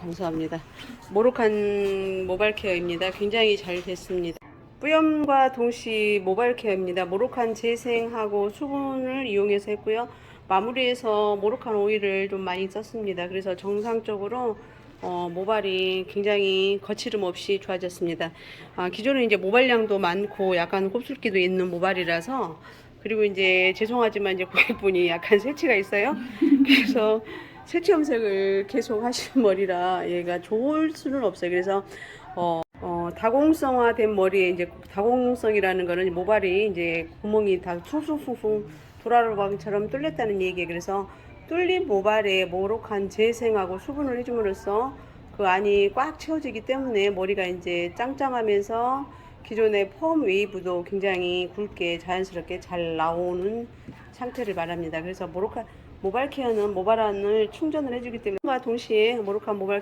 감사합니다. 모로칸 모발 케어입니다. 굉장히 잘 됐습니다. 뿌염과 동시 모발 케어입니다. 모로칸 재생하고 수분을 이용해서 했고요. 마무리해서 모로칸 오일을 좀 많이 썼습니다. 그래서 정상적으로 어, 모발이 굉장히 거칠음 없이 좋아졌습니다. 아, 기존에 이제 모발량도 많고 약간 곱슬기도 있는 모발이라서 그리고 이제 죄송하지만 이제 고객분이 약간 새치가 있어요. 그래서 새치 염색을 계속 하신 머리라 얘가 좋을 수는 없어요. 그래서 어, 어, 다공성화된 머리에 이제 다공성이라는 거는 모발이 이제 구멍이 다 숭숭숭숭 도라로방처럼 뚫렸다는 얘기예요. 그래서 뚫린 모발에 모록한 재생하고 수분을 해줌으로써 그 안이 꽉 채워지기 때문에 머리가 이제 짱짱하면서 기존의 펌 웨이브도 굉장히 굵게 자연스럽게 잘 나오는 상태를 말합니다. 그래서 모로카 모발 케어는 모발안을 충전을 해주기 때문에 과 동시에 모로칸 모발